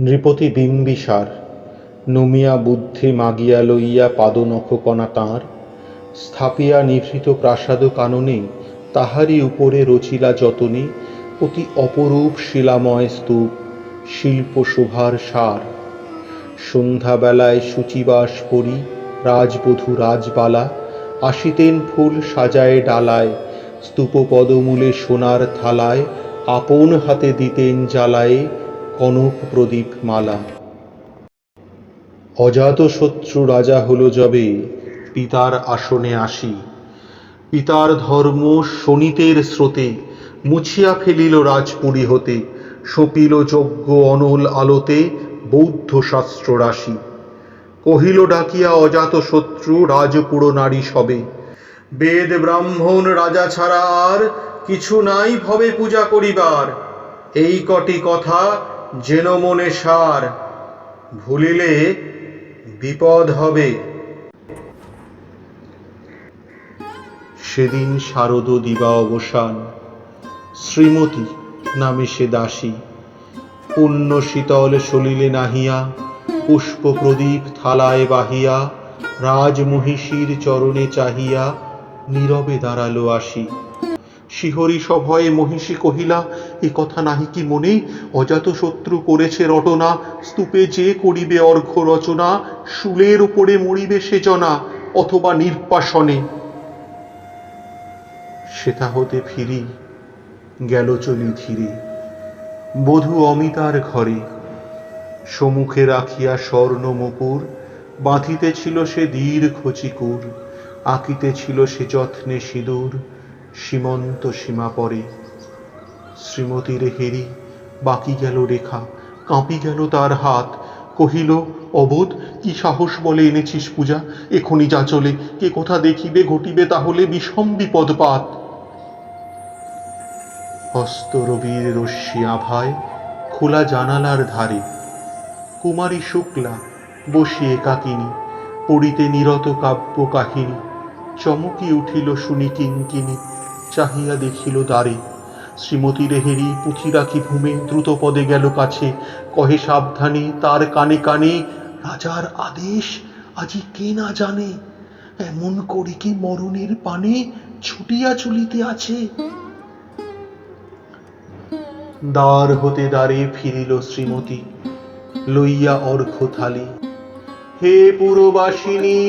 নৃপতি বিম্বিসার, নমিয়া বুদ্ধি মাগিয়া লইয়া পাদ পাদনখকণা তাঁর, স্থাপিয়া নিভৃত প্রাসাদ কাননে তাহারই উপরে রচিলা যতনে অতি অপরূপ শিলাময় স্তূপ, শিল্প শোভার সার। সন্ধ্যাবেলায় শুচিবাস পরি রাজবধূ রাজবালা আসিতেন ফুল সাজায় ডালায় স্তূপ পদমূলে সোনার থালায়, আপন হাতে দিতেন জ্বালায় কনক প্রদীপ মালা। অজাত শত্রু রাজা হলো যবে পিতার আসনে আসি। পিতার ধর্ম শনিতের স্রোতে, মুছিয়া ফেলিল রাজপুরী হতে, সপিল যজ্ঞ অনল আলোতে, বৌদ্ধ শাস্ত্র রাশি কহিল ডাকিয়া অজাত শত্রু, রাজপুর নারী সবে। বেদ ব্রাহ্মণ রাজা ছাড়া আর কিছু নাই ভবে পূজা করিবার। এই কটি কথা যেন মনে সার, ভুলিলে বিপদ হবে। সেদিন শারদ দিবা অবসান, শ্রীমতী নামে সে দাসী। পুণ্য শীতল সলিলে নাহিয়া পুষ্প প্রদীপ থালায় বাহিয়া, রাজমহিষীর চরণে চাহিয়া নীরবে দাঁড়াল আসি শিহরি সভয়ে মহিষী কহিলা, এ কথা নাহি কি মনে? অজাত শত্রু করেছে রটনা, স্তূপে যে করিবে অর্ঘ রচনা, শুলের উপরে মরিবে সেজনা অথবা নির্বাসনে সেথা হতে ফিরি, গেল চলি ধীরে। বধূ অমিতার ঘরে সমুখে রাখিয়া স্বর্ণ মুকুর বাঁধিতেছিল সে দীর্ঘ চিকুর আঁকিতেছিল সে যত্নে সিঁদুর, সীমন্ত সীমা পরে। শ্রীমতীর হেরি বাকি গেল রেখা, কাঁপি গেল তার হাত, কহিল, অবোধ, কি সাহস বলে এনেছিস পূজা? এখনই যা চলে, কে কোথা দেখিবে, ঘটিবে তাহলে বিষম বিপদপাত। হস্ত রবির রশ্মি আভায় খোলা জানালার ধারে কুমারী শুক্লা, বসিয়ে কাকিনী, পড়িতে নিরত কাব্য কাহিনী। চমকি উঠিল শুনি কিঙ্কিনি চাহিয়া দেখিল দ্বারে। শ্রীমতী রেহেরি পুঁথি রাখি ভূমে দ্রুত পদে গেল কাছে। কহে সাবধানে, তার কানে কানে, রাজার আদেশ, আজি কে না জানে? এমন করি কি মরণের পানে ছুটিয়া চলিতে আছে? দ্বার হতে দ্বারে ফিরিল শ্রীমতী। লইয়া অর্ঘ থালি হে পুরবাসিনী,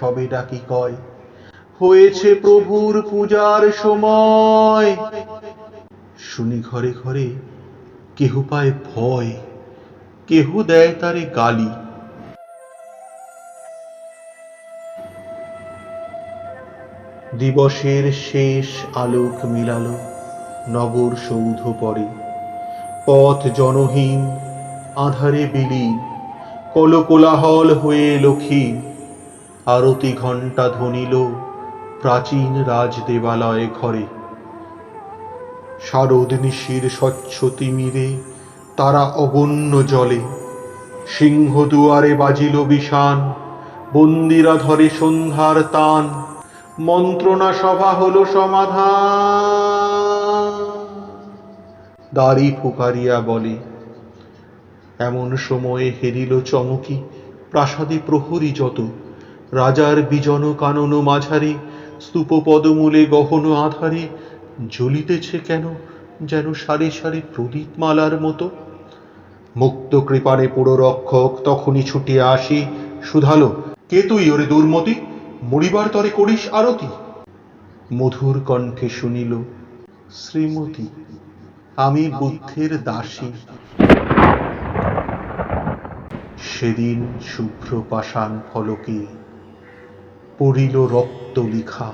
সবে ডাকি কয়? হয়েছে প্রভুর পূজার সময়। শুনি ঘরে ঘরে কেহ পায় ভয়, কেহ দেয় তারে গালি। দিবসের শেষ আলোক মিলালো নগর সৌধ পরে। পথ জনহীন, আধারে বিলীন কলকোলাহল হয়ে লক্ষীন আরতি ঘণ্টা ধ্বনিল প্রাচীন রাজ দেবালয় ঘরে। শারদ নিশির স্বচ্ছ তিমিরে, তারা অগণ্য জলে। সিংহ দুয়ারে বাজিল বিষান বন্দিরা ধরে সন্ধ্যার তান। মন্ত্রণা সভা হলো সমাধান। দাড়ি ফুকারিয়া বলে, এমন সময়ে হেরিল চমকি, প্রাসাদে প্রহরী যত, রাজার বিজন কানন মাঝারি স্তূপ পদমূলে গহন আধারে, জ্বলিতেছে কেন যেন সারি সারি প্রদীপ মালার মতো? মুক্ত কৃপারে পুরো রক্ষক তখনই ছুটিয়া আসি শুধালো কে তুই ওরে দুর্মতি? মরিবার তরে করিস আরতি? মধুর কণ্ঠে শুনিল, শ্রীমতী আমি বুদ্ধের দাসী। সেদিন শুভ্র পাষাণ ফলকে পড়িল রক্ত লিখা।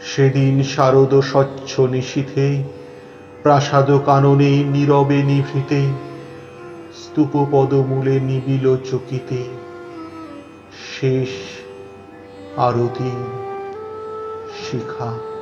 সেদিন শারদ স্বচ্ছ নিশীথে, প্রাসাদ কাননে নীরবে নিভৃতে স্তূপ পদমূলে নিবিল চকিতে। শেষ আরতি শিখা।